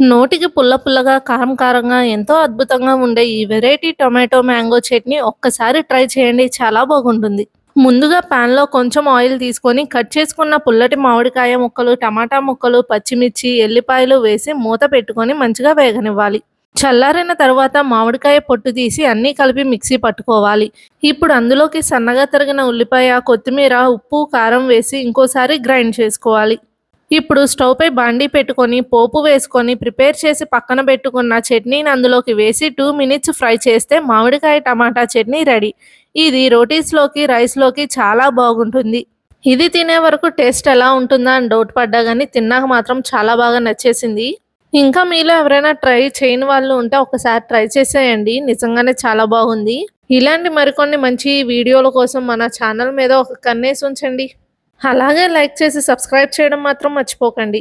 నోటికి పుల్ల పుల్లగా కారం కారంగా ఎంతో అద్భుతంగా ఉండే ఈ వెరైటీ టొమాటో మ్యాంగో చట్నీ ఒక్కసారి ట్రై చేయండి చాలా బాగుంటుంది. ముందుగా ప్యాన్లో కొంచెం ఆయిల్ తీసుకొని కట్ చేసుకున్న పుల్లటి మామిడికాయ ముక్కలు టమాటా ముక్కలు పచ్చిమిర్చి ఎల్లిపాయలు వేసి మూత పెట్టుకొని మంచిగా వేగనివ్వాలి. చల్లారిన తర్వాత మామిడికాయ పొట్టు తీసి అన్నీ కలిపి మిక్సీ పట్టుకోవాలి. ఇప్పుడు అందులోకి సన్నగా తరిగిన ఉల్లిపాయ కొత్తిమీర ఉప్పు కారం వేసి ఇంకోసారి గ్రైండ్ చేసుకోవాలి. ఇప్పుడు స్టవ్ పై బండి పెట్టుకొని పోపు వేసుకొని ప్రిపేర్ చేసి పక్కన పెట్టుకున్న చట్నీని అందులోకి వేసి టూ మినిట్స్ ఫ్రై చేస్తే మామిడికాయ టమాటా చట్నీ రెడీ. ఇది రోటీస్లోకి రైస్లోకి చాలా బాగుంటుంది. ఇది తినే వరకు టేస్ట్ ఎలా ఉంటుందా అని డౌట్ పడ్డా కానీ తిన్నాక మాత్రం చాలా బాగా నచ్చేసింది. ఇంకా మీలో ఎవరైనా ట్రై చేయని వాళ్ళు ఉంటే ఒకసారి ట్రై చేసేయండి. నిజంగానే చాలా బాగుంది. ఇలాంటి మరికొన్ని మంచి వీడియోల కోసం మన ఛానల్ మీద ఒక కన్నేసి ఉంచండి. అలాగే లైక్ చేసి సబ్స్క్రైబ్ చేయడం మాత్రం మర్చిపోకండి.